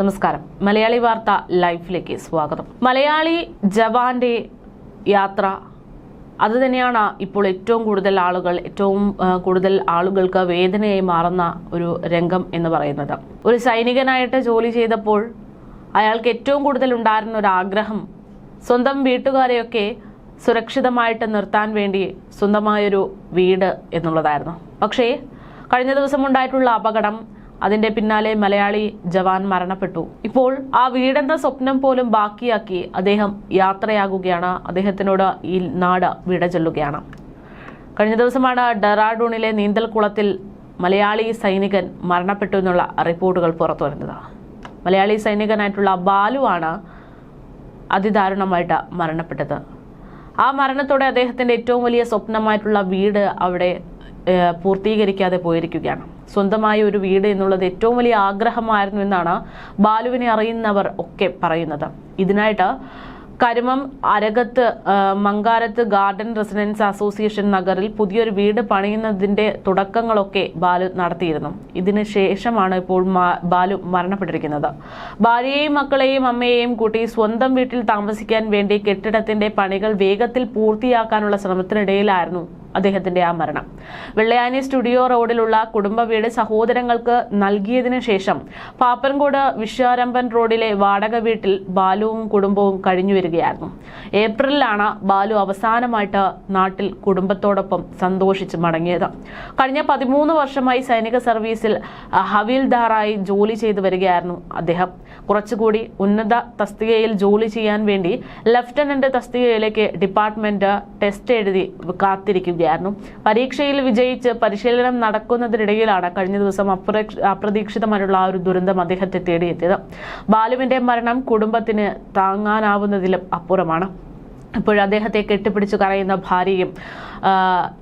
നമസ്കാരം. മലയാളി വാർത്ത ലൈഫിലേക്ക് സ്വാഗതം. മലയാളി ജവാന്റെ യാത്ര അത് തന്നെയാണ് ഇപ്പോൾ ഏറ്റവും കൂടുതൽ ആളുകൾ ഏറ്റവും കൂടുതൽ ആളുകൾക്ക് വേദനയായി മാറുന്ന ഒരു രംഗം എന്ന് പറയുന്നത്. ഒരു സൈനികനായിട്ട് ജോലി ചെയ്തപ്പോൾ അയാൾക്ക് ഏറ്റവും കൂടുതൽ ഉണ്ടായിരുന്ന ഒരു ആഗ്രഹം സ്വന്തം വീട്ടുകാരെയൊക്കെ സുരക്ഷിതമായിട്ട് നിർത്താൻ വേണ്ടി സ്വന്തമായൊരു വീട് എന്നുള്ളതായിരുന്നു. പക്ഷേ കഴിഞ്ഞ ദിവസം ഉണ്ടായിട്ടുള്ള അപകടം അതിന്റെ പിന്നാലെ മലയാളി ജവാൻ മരണപ്പെട്ടു. ഇപ്പോൾ ആ വീടെന്ന സ്വപ്നം പോലും ബാക്കിയാക്കി അദ്ദേഹം യാത്രയാകുകയാണ്. അദ്ദേഹത്തിനോട് ഈ നാട് വിട ചൊല്ലുകയാണ്. കഴിഞ്ഞ ദിവസമാണ് ഡെറാഡൂണിലെ നീന്തൽക്കുളത്തിൽ മലയാളി സൈനികൻ മരണപ്പെട്ടു എന്നുള്ള റിപ്പോർട്ടുകൾ പുറത്തു വരുന്നത്. മലയാളി സൈനികനായിട്ടുള്ള ബാലുവാണ് അതിദാരുണമായിട്ട് മരണപ്പെട്ടത്. ആ മരണത്തോടെ അദ്ദേഹത്തിന്റെ ഏറ്റവും വലിയ സ്വപ്നമായിട്ടുള്ള വീട് അവിടെ പൂർത്തീകരിക്കാതെ പോയിരിക്കുകയാണ്. സ്വന്തമായ ഒരു വീട് എന്നുള്ളത് ഏറ്റവും വലിയ ആഗ്രഹമായിരുന്നു എന്നാണ് ബാലുവിനെ അറിയുന്നവർ ഒക്കെ പറയുന്നത്. ഇതിനായിട്ട് Karumam Arakathu Mankarathu garden residence association നഗറിൽ പുതിയൊരു വീട് പണിയുന്നതിന്റെ തുടക്കങ്ങളൊക്കെ ബാലു നടത്തിയിരുന്നു. ഇതിന് ശേഷമാണ് ഇപ്പോൾ ബാലു മരണപ്പെട്ടിരിക്കുന്നത്. ഭാര്യയെയും മക്കളെയും അമ്മയെയും കൂട്ടി സ്വന്തം വീട്ടിൽ താമസിക്കാൻ വേണ്ടി കെട്ടിടത്തിന്റെ പണികൾ വേഗത്തിൽ പൂർത്തിയാക്കാനുള്ള ശ്രമത്തിനിടയിലായിരുന്നു അദ്ദേഹത്തിന്റെ ആ മരണം. വെള്ളയാനി സ്റ്റുഡിയോ റോഡിലുള്ള കുടുംബ വീട് സഹോദരങ്ങൾക്ക് നൽകിയതിനു ശേഷം പാപ്പൻകോട് വിശ്വാരംഭൻ റോഡിലെ വാടക വീട്ടിൽ ബാലുവും കുടുംബവും കഴിഞ്ഞു വരികയായിരുന്നു. ഏപ്രിലാണ് ബാലു അവസാനമായിട്ട് നാട്ടിൽ കുടുംബത്തോടൊപ്പം സന്തോഷിച്ച് മടങ്ങിയത്. കഴിഞ്ഞ പതിമൂന്ന് വർഷമായി സൈനിക സർവീസിൽ ഹവീൽദാറായി ജോലി ചെയ്തു വരികയായിരുന്നു അദ്ദേഹം. കുറച്ചുകൂടി ഉന്നത തസ്തികയിൽ ജോലി ചെയ്യാൻ വേണ്ടി ലഫ്റ്റനന്റ് തസ്തികയിലേക്ക് ഡിപ്പാർട്ട്മെന്റ് ടെസ്റ്റ് എഴുതി കാത്തിരിക്കുകയായിരുന്നു പരീക്ഷയിൽ വിജയിച്ച് പരിശീലനം നടക്കുന്നതിനിടയിലാണ് കഴിഞ്ഞ ദിവസം അപ്രതീക്ഷിതമായുള്ള ആ ഒരു ദുരന്തം അദ്ദേഹത്തെ തേടിയെത്തിയത്. ബാലുവിന്റെ മരണം കുടുംബത്തിന് താങ്ങാനാവുന്നതിലും അപ്പുറമാണ്. ഇപ്പോൾ അദ്ദേഹത്തെ കെട്ടിപ്പിടിച്ചു കരയുന്ന ഭാര്യയും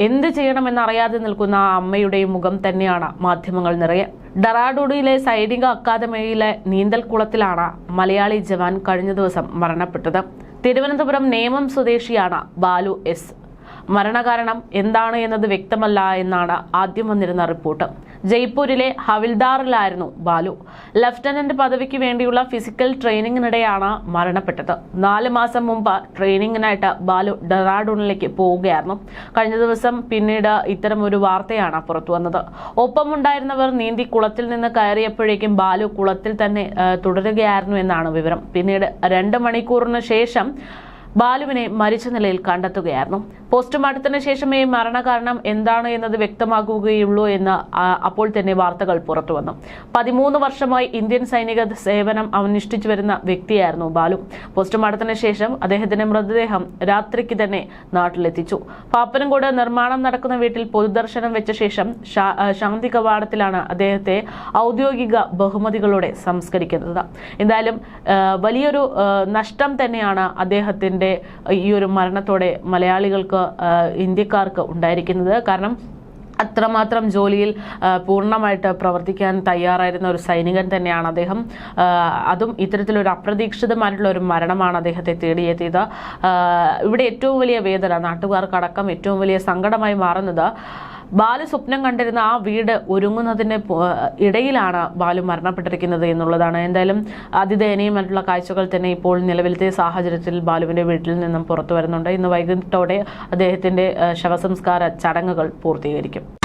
എന്ത് ചെയ്യണമെന്നറിയാതെ നിൽക്കുന്ന ആ അമ്മയുടെയും മുഖം തന്നെയാണ് മാധ്യമങ്ങൾ നിറയെ. ഡറാഡൂഡിയിലെ സൈനിക അക്കാദമിയിലെ നീന്തൽക്കുളത്തിലാണ് മലയാളി ജവാൻ കഴിഞ്ഞ ദിവസം മരണപ്പെട്ടത്. തിരുവനന്തപുരം നേമം സ്വദേശിയാണ് ബാലു എസ്. മരണകാരണം എന്താണ് എന്നത് വ്യക്തമല്ല എന്നാണ് ആദ്യം വന്നിരുന്ന റിപ്പോർട്ട്. ജയ്പൂരിലെ ഹവിൽദാറിലായിരുന്നു ബാലു. ലഫ്റ്റനന്റ് പദവിക്ക് വേണ്ടിയുള്ള ഫിസിക്കൽ ട്രെയിനിങ്ങിനിടെയാണ് മരണപ്പെട്ടത്. നാല് മാസം മുമ്പ് ട്രെയിനിങ്ങിനായിട്ട് ബാലു ഡെറാഡൂണിലേക്ക് പോവുകയായിരുന്നു. കഴിഞ്ഞ ദിവസം പിന്നീട് ഇത്തരം ഒരു വാർത്തയാണ് പുറത്തു വന്നത്. ഒപ്പമുണ്ടായിരുന്നവർ നീന്തി കുളത്തിൽ നിന്ന് കയറിയപ്പോഴേക്കും ബാലു കുളത്തിൽ തന്നെ തുടരുകയായിരുന്നു എന്നാണ് വിവരം. പിന്നീട് രണ്ട് മണിക്കൂറിന് ശേഷം ബാലുവിനെ മരിച്ച നിലയിൽ കണ്ടെത്തുകയായിരുന്നു. പോസ്റ്റ്മോർട്ടത്തിന് ശേഷമേ മരണകാരണം എന്താണ് എന്നത് വ്യക്തമാകുകയുള്ളൂ എന്ന് അപ്പോൾ തന്നെ വാർത്തകൾ പുറത്തു വന്നു പതിമൂന്ന് വർഷമായി ഇന്ത്യൻ സൈനിക സേവനം അനുഷ്ഠിച്ചു വരുന്ന വ്യക്തിയായിരുന്നു ബാലു. പോസ്റ്റ്മോർട്ടത്തിന് ശേഷം അദ്ദേഹത്തിന്റെ മൃതദേഹം രാത്രിക്ക് തന്നെ നാട്ടിലെത്തിച്ചു. പാപ്പനംകോട് നിർമ്മാണം നടക്കുന്ന വീട്ടിൽ പൊതുദർശനം വെച്ച ശേഷം ശാന്തി കവാടത്തിലാണ് അദ്ദേഹത്തെ ഔദ്യോഗിക ബഹുമതികളോടെ സംസ്കരിക്കുന്നത്. എന്തായാലും വലിയൊരു നഷ്ടം തന്നെയാണ് അദ്ദേഹത്തിന്റെ ഈ ഒരു മരണത്തോടെ മലയാളികൾക്ക് ഇന്ത്യക്കാർക്ക് ഉണ്ടായിരിക്കുന്നത്. കാരണം അത്രമാത്രം ജോലിയിൽ പൂർണമായിട്ട് പ്രവർത്തിക്കാൻ തയ്യാറായിരുന്ന ഒരു സൈനികൻ തന്നെയാണ് അദ്ദേഹം. അതും ഇത്തരത്തിലൊരു അപ്രതീക്ഷിതമായിട്ടുള്ള ഒരു മരണമാണ് അദ്ദേഹത്തെ തേടിയെത്തിയത്. ഇവിടെ ഏറ്റവും വലിയ വേദന നാട്ടുകാർക്കടക്കം ഏറ്റവും വലിയ സങ്കടമായി മാറുന്നത് ബാലു സ്വപ്നം കണ്ടിരുന്ന ആ വീട് ഒരുങ്ങുന്നതിന് ഇടയിലാണ് ബാലു മരണപ്പെട്ടിരിക്കുന്നത് എന്നുള്ളതാണ്. എന്തായാലും അതിദയനീയമായിട്ടുള്ള കാഴ്ചകൾ തന്നെ ഇപ്പോൾ നിലവിലത്തെ സാഹചര്യത്തിൽ ബാലുവിന്റെ വീട്ടിൽ നിന്നും പുറത്തു വരുന്നുണ്ട്. ഇന്ന് വൈകിട്ടോടെ അദ്ദേഹത്തിന്റെ ശവസംസ്കാര ചടങ്ങുകൾ പൂർത്തീകരിക്കും.